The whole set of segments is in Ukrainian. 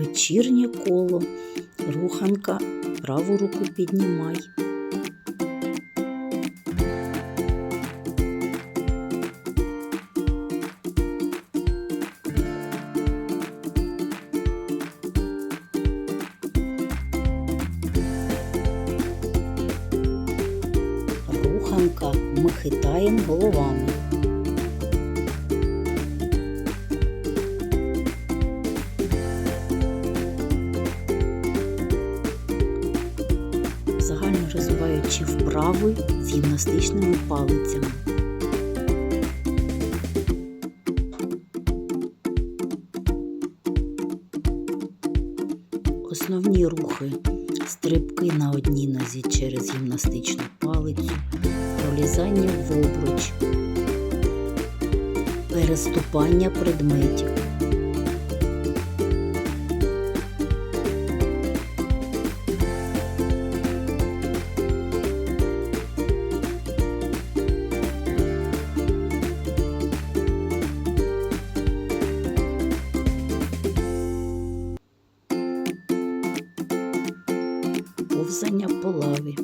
Вечірнє коло. Руханка. Праву руку піднімай. Руханка. Ми хитаємо головами. Загально розвиваючи вправи з гімнастичними палицями. Основні рухи стрибки на одній нозі через гімнастичну палицю, пролізання в обруч, переступання предметів. Повзання по лаві.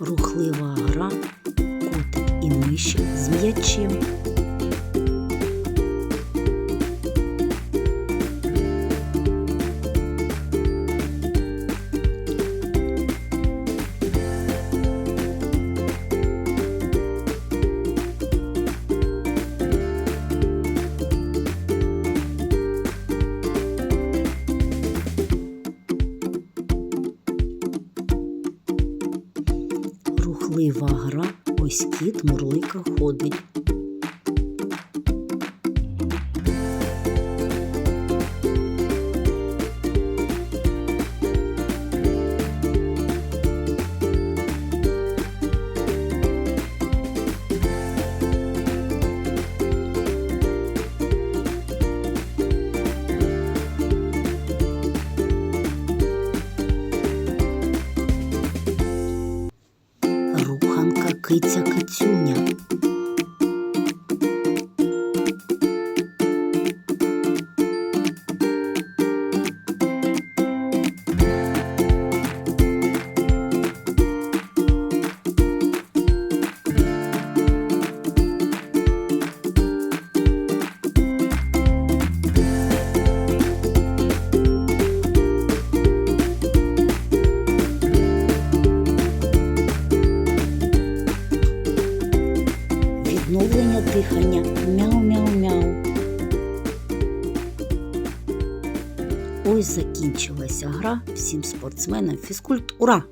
Рухлива гра, котик і миші з м'ячем. Рухлива гра, ось кіт мурлика ходить. Киця кицюня. Відновлення дихання. Мяу-мяу-мяу. Ось закінчилася гра. Всім спортсменам фізкульт. Ура!